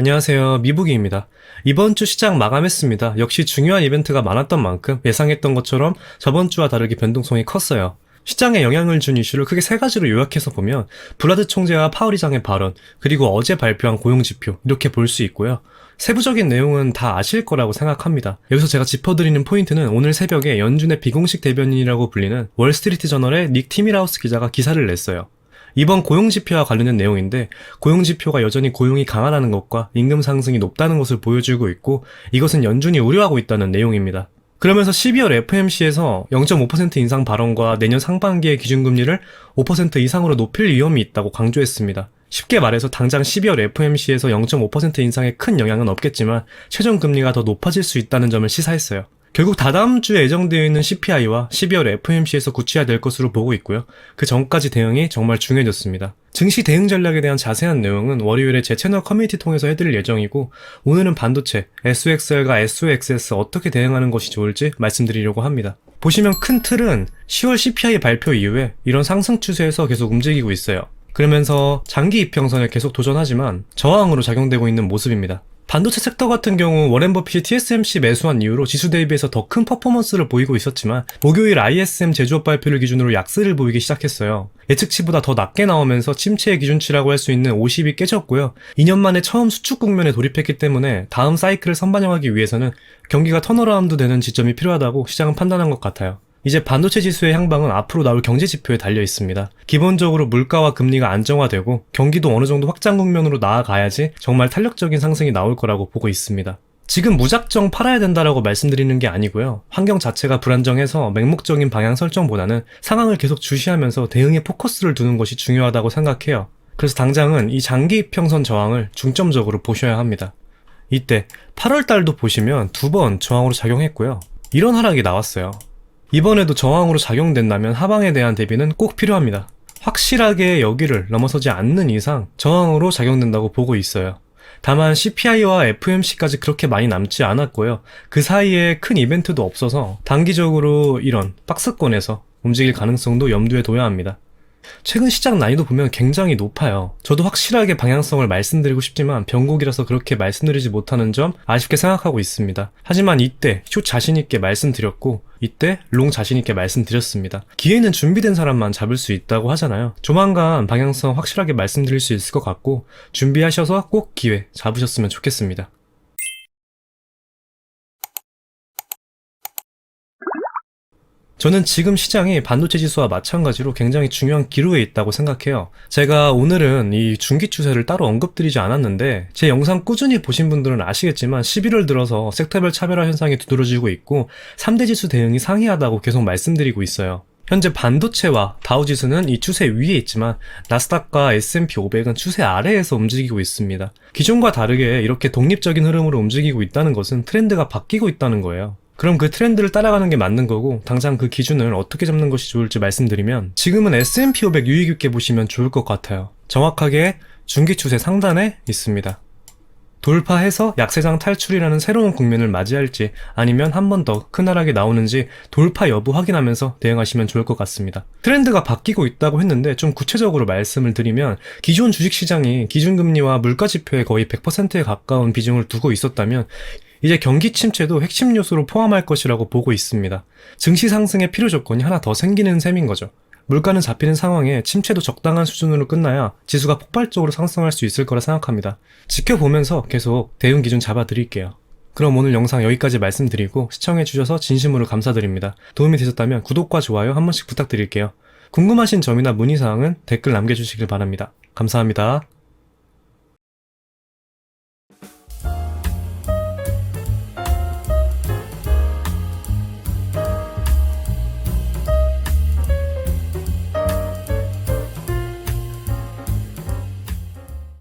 안녕하세요. 미북이입니다. 이번 주 시장 마감했습니다. 역시 중요한 이벤트가 많았던 만큼 예상했던 것처럼 저번 주와 다르게 변동성이 컸어요. 시장에 영향을 준 이슈를 크게 세 가지로 요약해서 보면 브라드 총재와 파월이장의 발언, 그리고 어제 발표한 고용지표 이렇게 볼 수 있고요. 세부적인 내용은 다 아실 거라고 생각합니다. 여기서 제가 짚어드리는 포인트는 오늘 새벽에 연준의 비공식 대변인이라고 불리는 월스트리트 저널의 닉 티미라우스 기자가 기사를 냈어요. 이번 고용지표와 관련된 내용인데 고용지표가 여전히 고용이 강하다는 것과 임금 상승이 높다는 것을 보여주고 있고 이것은 연준이 우려하고 있다는 내용입니다. 그러면서 12월 FMC에서 0.5% 인상 발언과 내년 상반기의 기준금리를 5% 이상으로 높일 위험이 있다고 강조했습니다. 쉽게 말해서 당장 12월 FMC에서 0.5% 인상에 큰 영향은 없겠지만 최종 금리가 더 높아질 수 있다는 점을 시사했어요. 결국 다다음 주에 예정되어 있는 CPI와 12월 FMC에서 구체화될 것으로 보고 있고요. 그 전까지 대응이 정말 중요해졌습니다. 증시 대응 전략에 대한 자세한 내용은 월요일에 제 채널 커뮤니티 통해서 해드릴 예정이고 오늘은 반도체, SXL과 SOXS 어떻게 대응하는 것이 좋을지 말씀드리려고 합니다. 보시면 큰 틀은 10월 CPI 발표 이후에 이런 상승 추세에서 계속 움직이고 있어요. 그러면서 장기 이평선에 계속 도전하지만 저항으로 작용되고 있는 모습입니다. 반도체 섹터 같은 경우 워렌 버핏이 TSMC 매수한 이후로 지수 대비해서 더 큰 퍼포먼스를 보이고 있었지만 목요일 ISM 제조업 발표를 기준으로 약세를 보이기 시작했어요. 예측치보다 더 낮게 나오면서 침체의 기준치라고 할 수 있는 50이 깨졌고요. 2년 만에 처음 수축 국면에 돌입했기 때문에 다음 사이클을 선반영하기 위해서는 경기가 턴어라운드 되는 지점이 필요하다고 시장은 판단한 것 같아요. 이제 반도체 지수의 향방은 앞으로 나올 경제 지표에 달려 있습니다. 기본적으로 물가와 금리가 안정화되고 경기도 어느 정도 확장 국면으로 나아가야지 정말 탄력적인 상승이 나올 거라고 보고 있습니다. 지금 무작정 팔아야 된다라고 말씀드리는 게 아니고요. 환경 자체가 불안정해서 맹목적인 방향 설정보다는 상황을 계속 주시하면서 대응에 포커스를 두는 것이 중요하다고 생각해요. 그래서 당장은 이 장기 이평선 저항을 중점적으로 보셔야 합니다. 이때 8월 달도 보시면 두 번 저항으로 작용했고요. 이런 하락이 나왔어요. 이번에도 저항으로 작용된다면 하방에 대한 대비는 꼭 필요합니다. 확실하게 여기를 넘어서지 않는 이상 저항으로 작용된다고 보고 있어요. 다만 CPI와 FMC까지 그렇게 많이 남지 않았고요. 그 사이에 큰 이벤트도 없어서 단기적으로 이런 박스권에서 움직일 가능성도 염두에 둬야 합니다. 최근 시장 난이도 보면 굉장히 높아요. 저도 확실하게 방향성을 말씀드리고 싶지만 변곡이라서 그렇게 말씀드리지 못하는 점 아쉽게 생각하고 있습니다. 하지만 이때 숏 자신있게 말씀드렸고 이때 롱 자신있게 말씀드렸습니다. 기회는 준비된 사람만 잡을 수 있다고 하잖아요. 조만간 방향성 확실하게 말씀드릴 수 있을 것 같고 준비하셔서 꼭 기회 잡으셨으면 좋겠습니다. 저는 지금 시장이 반도체 지수와 마찬가지로 굉장히 중요한 기로에 있다고 생각해요. 제가 오늘은 이 중기 추세를 따로 언급드리지 않았는데 제 영상 꾸준히 보신 분들은 아시겠지만 11월 들어서 섹터별 차별화 현상이 두드러지고 있고 3대 지수 대응이 상이하다고 계속 말씀드리고 있어요. 현재 반도체와 다우지수는 이 추세 위에 있지만 나스닥과 S&P 500은 추세 아래에서 움직이고 있습니다. 기존과 다르게 이렇게 독립적인 흐름으로 움직이고 있다는 것은 트렌드가 바뀌고 있다는 거예요. 그럼 그 트렌드를 따라가는 게 맞는 거고 당장 그 기준을 어떻게 잡는 것이 좋을지 말씀드리면 지금은 S&P 500 유의 깊게 보시면 좋을 것 같아요. 정확하게 중기 추세 상단에 있습니다. 돌파해서 약세장 탈출이라는 새로운 국면을 맞이할지 아니면 한 번 더 큰 하락이 나오는지 돌파 여부 확인하면서 대응하시면 좋을 것 같습니다. 트렌드가 바뀌고 있다고 했는데 좀 구체적으로 말씀을 드리면 기존 주식시장이 기준금리와 물가지표에 거의 100%에 가까운 비중을 두고 있었다면 이제 경기 침체도 핵심 요소로 포함할 것이라고 보고 있습니다. 증시 상승의 필요 조건이 하나 더 생기는 셈인 거죠. 물가는 잡히는 상황에 침체도 적당한 수준으로 끝나야 지수가 폭발적으로 상승할 수 있을 거라 생각합니다. 지켜보면서 계속 대응 기준 잡아드릴게요. 그럼 오늘 영상 여기까지 말씀드리고 시청해주셔서 진심으로 감사드립니다. 도움이 되셨다면 구독과 좋아요 한 번씩 부탁드릴게요. 궁금하신 점이나 문의사항은 댓글 남겨주시길 바랍니다. 감사합니다.